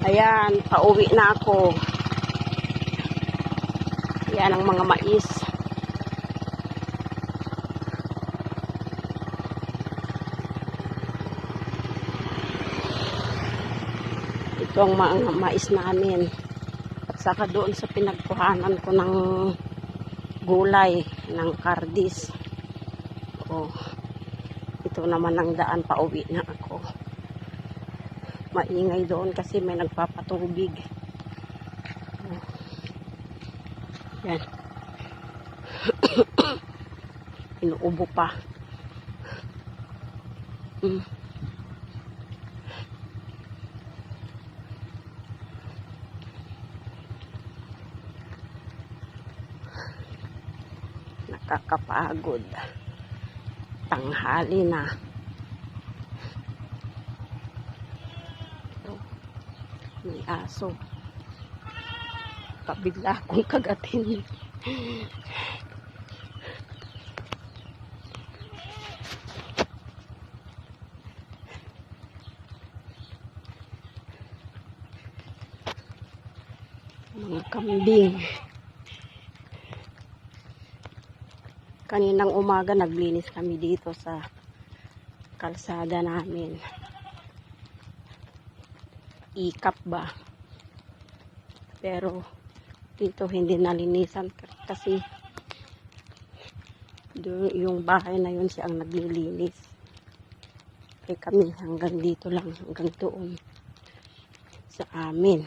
Ayan, pauwi na ako. Yan ang mga mais. Ito ang mga mais namin. Saka doon sa pinagkuhanan ko ng gulay, ng kardis. Oh, ito naman ang daan pauwi na ako. Maingay doon kasi may nagpapatubig. Yan. Inuubo pa. Mm. Nakakapagod. Tanghali na. Ito. May aso. Pabigla akong kagatin. Mga kambing. Kaninang umaga naglinis kami dito sa kalsada namin. Ikap ba? Pero dito hindi nalinisan kasi yung bahay na yun siya ang naglilinis. Kaya kami hanggang dito lang, hanggang doon sa amin.